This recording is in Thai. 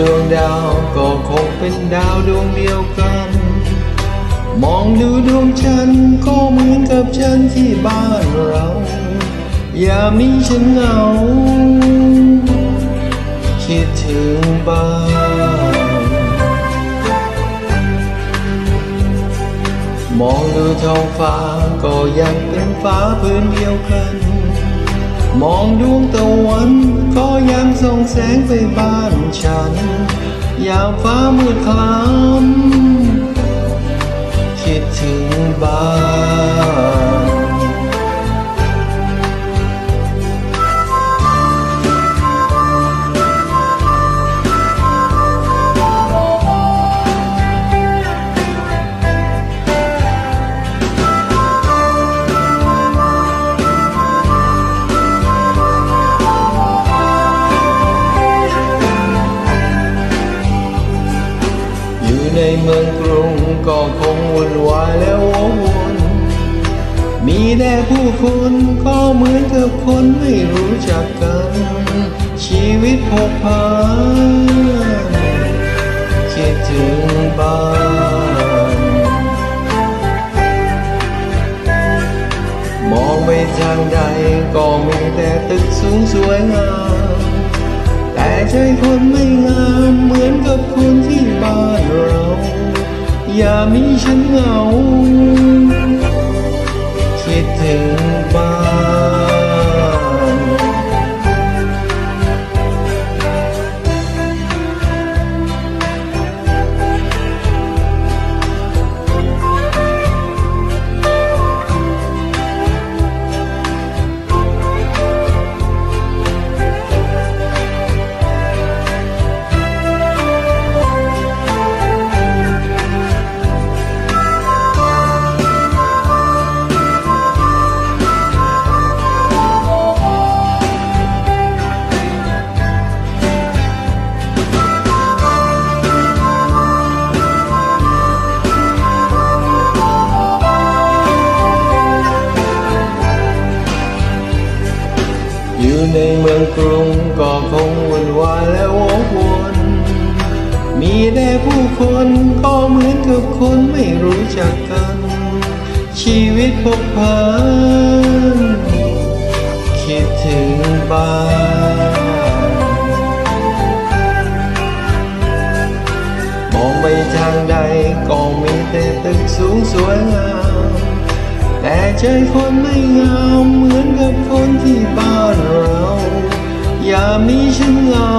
ดวงดาวก็คงเป็นดาวดวงเดียวกัน มองดูดวงจันก็เหมือนกับฉันที่บ้านเรา อย่ามีฉันเหงา คิดถึงบ้านมองดูท้องฟ้าก็ยังเป็นฟ้าพื้นเดียวกัน มองดวงตะวันก็ยังส่องแสงไปบ้านฉัน ยามฟ้ามืดคล้ำคิดถึงบ้าน เมืองกรุงก็คงวุ่นวายและวกวนมีแต่ผู้คนก็เหมือนกับคนไม่รู้จักกัน ชีวิตผกผันคิดถึงบ้านมองไปทางใดก็มีแต่ตึกสูงสวยงามแต่ใจคนไม่งาม อย่ามีฉันเหงา ในเมืองกรุงก็คงวุ่นวายและวกวน มีแต่ผู้คนก็เหมือนกับคนไม่รู้จักกัน ชีวิตพกพันคิดถึงบ้านมองไปทางใดก็มีแต่ตึกสูงสวยงามแต่ใจคนไม่งามเหมือนกับคนที่บ้านเราามีฉันเหงา